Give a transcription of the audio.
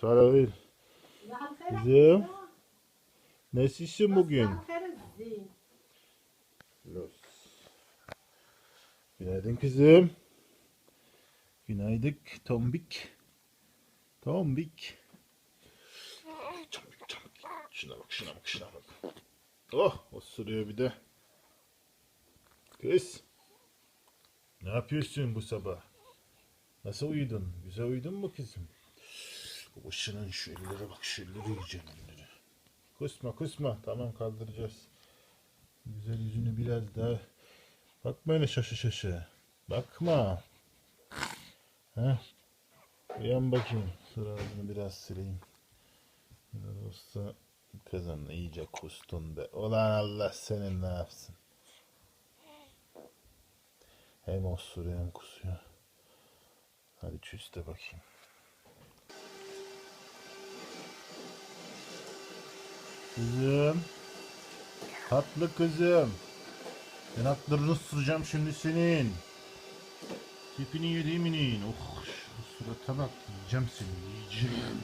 Sonra bir Kızım. Nasılsın bugün? Los. Günaydın kızım. Günaydın Tombik. Tombik. Tombik tombik. Şuna bak şuna bak şuna bak. Oh osuruyor bir de. Kız. Ne yapıyorsun bu sabah? Nasıl uyudun? Güzel uyudun mu kızım? Başının şu ellere bak şu elleri yiyeceğim elleri. Kusma kusma. Tamam kaldıracağız. Güzel yüzünü biraz daha. Bakma öyle şaşı şaşı. Bakma. Heh. Uyan bakayım. Suratını biraz sileyim. Biraz olsa kızın iyice kustun be. Ulan Allah senin ne yapsın. Hem osuruyor hem kusuyor. Hadi çüste bakayım. Kızım. Tatlı kızım. Yanaklarını ısıracağım şimdi senin. Tipini yediğiminin. Oh surata bak yiyeceğim seni yiyeceğim.